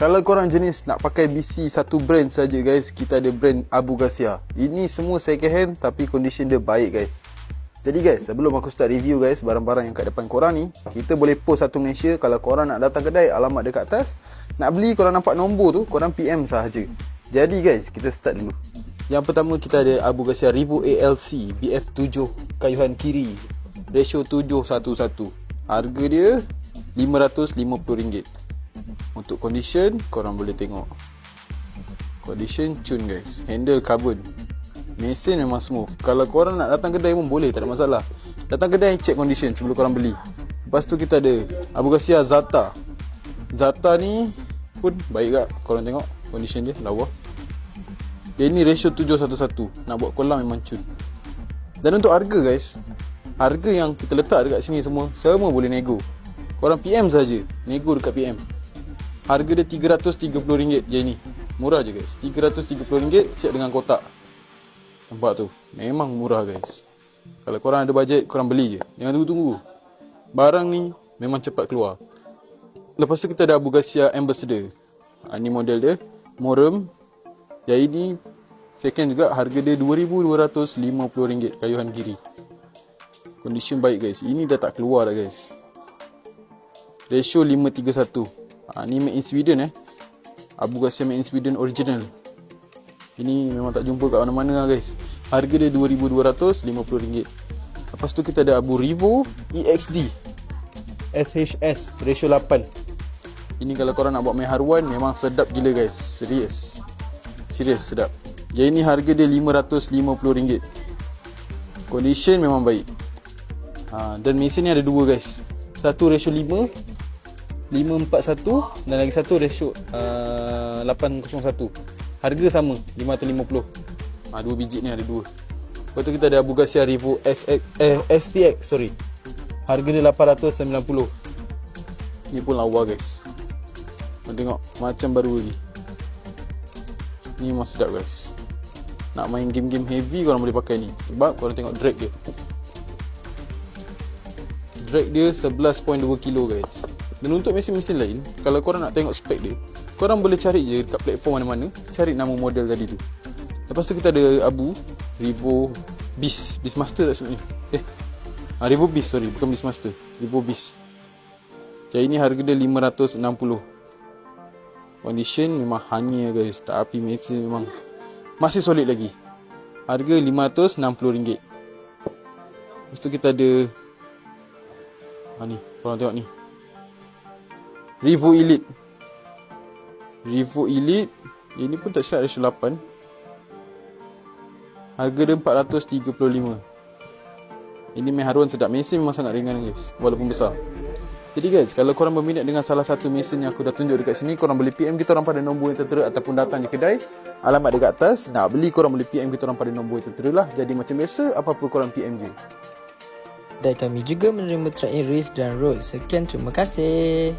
Kalau korang jenis nak pakai BC satu brand saja guys, kita ada brand Abu Garcia. Ini semua second hand tapi condition dia baik guys. Jadi guys, sebelum aku start review guys barang-barang yang kat depan korang ni, kita boleh post satu Malaysia kalau korang nak datang kedai alamat dekat atas. Nak beli korang nampak nombor tu, korang PM sahaja. Jadi guys, kita start dulu. Yang pertama kita ada Abu Garcia Revo ALC BF7 kayuhan kiri. Ratio 711. Harga dia RM550. Untuk condition korang boleh tengok. Condition cun guys. Handle carbon. Mesin memang smooth. Kalau korang nak datang kedai pun boleh Tak ada masalah. Datang kedai check condition sebelum korang beli. Lepas tu kita ada Abu Garcia Zata. Zata ni pun baik tak Korang tengok condition dia lawa. Dia ni ratio 711 Nak buat kolam memang cun Dan untuk harga guys. Harga yang kita letak dekat sini semua Semua boleh nego. Korang PM saja. Nego dekat PM Harga dia RM330 je ni. Murah je guys. RM330 siap dengan kotak. Nampak tu? Memang murah guys. Kalau korang ada bajet korang beli je. Jangan tunggu-tunggu. Barang ni memang cepat keluar. Lepas tu kita ada Abu Ambassador. Ha, Ni model dia. Morum Yang ini Second juga harga dia RM2,250 Kayuhan kiri. Condition baik guys. Ini dah tak keluar dah guys. Ratio 531 Ha, ni made in Sweden eh. Abu Garcia made in Sweden original. Ini memang tak jumpa kat mana-mana lah guys. Harga dia RM2,250. Lepas tu kita ada Abu Revo EXD. SHS ratio 8. Ini kalau korang nak buat main haruan memang sedap gila guys. Serius. Serius sedap. Yang ini harga dia RM550. Condition memang baik. Ha, dan mesin ni ada dua guys. Satu ratio 5 541 dan lagi satu ratio uh, 801 harga sama 550 ha, dua biji ni ada dua. Lepas tu kita ada Abu Garcia Revo SX, eh, STX sorry. Harga dia 890 ni pun lawa guys. Kau tengok macam baru lagi. Ni memang sedap guys. Nak main game-game heavy korang boleh pakai ni. Sebab korang tengok drag dia. Drag dia 11.2 kilo guys dan untuk mesin-mesin lain, kalau korang nak tengok spek dia, korang boleh cari je dekat platform mana-mana, cari nama model tadi tu. Lepas tu kita ada Abu, Revo Beast, Beast Master tak sebenarnya. Eh, ah, Revo Beast, sorry, bukan Beast Master. Revo Beast. Jadi ni harga dia 560. Condition memang hanya guys, tak api mesin memang masih solid lagi. Harga RM560. Lepas tu kita ada Ha ni, korang tengok ni. Revo Elite. Revo Elite Ini pun tak silap ratio 8 Harga dia 435 Ini main haruan sedap. Mesin memang sangat ringan guys Walaupun besar. Jadi guys, kalau korang berminat dengan salah satu mesin yang aku dah tunjuk dekat sini Korang boleh PM kita orang pada nombor yang tertera Ataupun datang je kedai Alamat dekat atas Nak beli korang boleh PM kita orang pada nombor yang tertera lah. Jadi macam biasa, apa-apa korang PM je. Dan kami juga menerima trade in risk dan road. Sekian terima kasih